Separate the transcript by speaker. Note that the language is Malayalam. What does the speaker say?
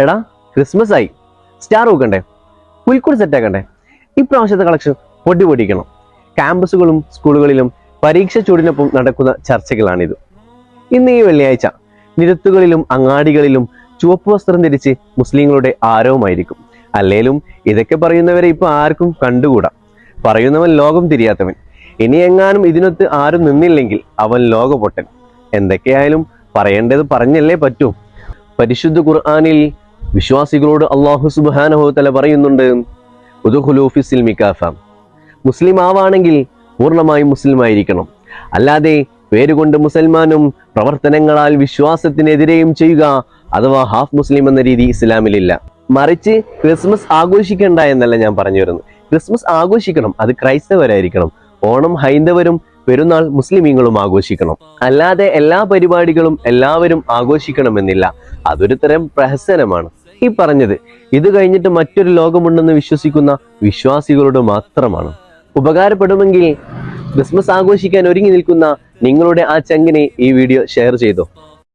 Speaker 1: എടാ ക്രിസ്മസ് ആയി. സ്റ്റാർ വെക്കണ്ടേ പുൽക്കൂട് സെറ്റ് ആക്കണ്ടേ? ഇപ്രാവശ്യത്തെ കളക്ഷൻ പൊടി പൊടിക്കണം ക്യാമ്പസുകളും സ്കൂളുകളിലും പരീക്ഷ ചൂടിനൊപ്പം നടക്കുന്ന ചർച്ചകളാണിത്. ഇന്ന് ഈ വെള്ളിയാഴ്ച നിരത്തുകളിലും അങ്ങാടികളിലും ചുവപ്പ് വസ്ത്രം ധരിച്ച് മുസ്ലിങ്ങളുടെ ആരവമായിരിക്കും. അല്ലേലും ഇതൊക്കെ പറയുന്നവരെ ഇപ്പൊ ആർക്കും കണ്ടുകൂടാ. പറയുന്നവൻ ലോകം തിരിയാത്തവൻ. ഇനി എങ്ങാനും ഇതിനൊത്ത് ആരും നിന്നില്ലെങ്കിൽ അവൻ ലോകപൊട്ടൻ. എന്തൊക്കെയായാലും പറയേണ്ടത് പറഞ്ഞല്ലേ പറ്റൂ. പരിശുദ്ധ ഖുർആനിൽ വിശ്വാസികളോട് അള്ളാഹു സുബ്ഹാനഹു തല പറയുന്നുണ്ട് മുസ്ലിം ആവാണെങ്കിൽ പൂർണമായും മുസ്ലിം ആയിരിക്കണം അല്ലാതെ പേരുകൊണ്ട് മുസൽമാനും പ്രവർത്തനങ്ങളാൽ വിശ്വാസത്തിനെതിരെയും ചെയ്യുക അഥവാ ഹാഫ് മുസ്ലിം എന്ന രീതി ഇസ്ലാമിലില്ല. മറിച്ച് ക്രിസ്മസ് ആഘോഷിക്കണ്ട എന്നല്ല ഞാൻ പറഞ്ഞു വരുന്നത്. ക്രിസ്മസ് ആഘോഷിക്കണം അത് ക്രൈസ്തവരായിരിക്കണം. ഓണം ഹൈന്ദവരും പെരുന്നാൾ മുസ്ലിമീങ്ങളും ആഘോഷിക്കണം. അല്ലാതെ എല്ലാ പരിപാടികളും എല്ലാവരും ആഘോഷിക്കണമെന്നില്ല. അതൊരു തരം പ്രഹസനമാണ്. ഈ പറഞ്ഞത് ഇത് കഴിഞ്ഞിട്ട് മറ്റൊരു ലോകമുണ്ടെന്ന് വിശ്വസിക്കുന്ന വിശ്വാസികളോട് മാത്രമാണ്. ഉപകാരപ്പെടുമെങ്കിൽ ക്രിസ്മസ് ആഘോഷിക്കാൻ ഒരുങ്ങി നിൽക്കുന്ന നിങ്ങളുടെ ആ ചങ്ങിനെ ഈ വീഡിയോ ഷെയർ ചെയ്തോ.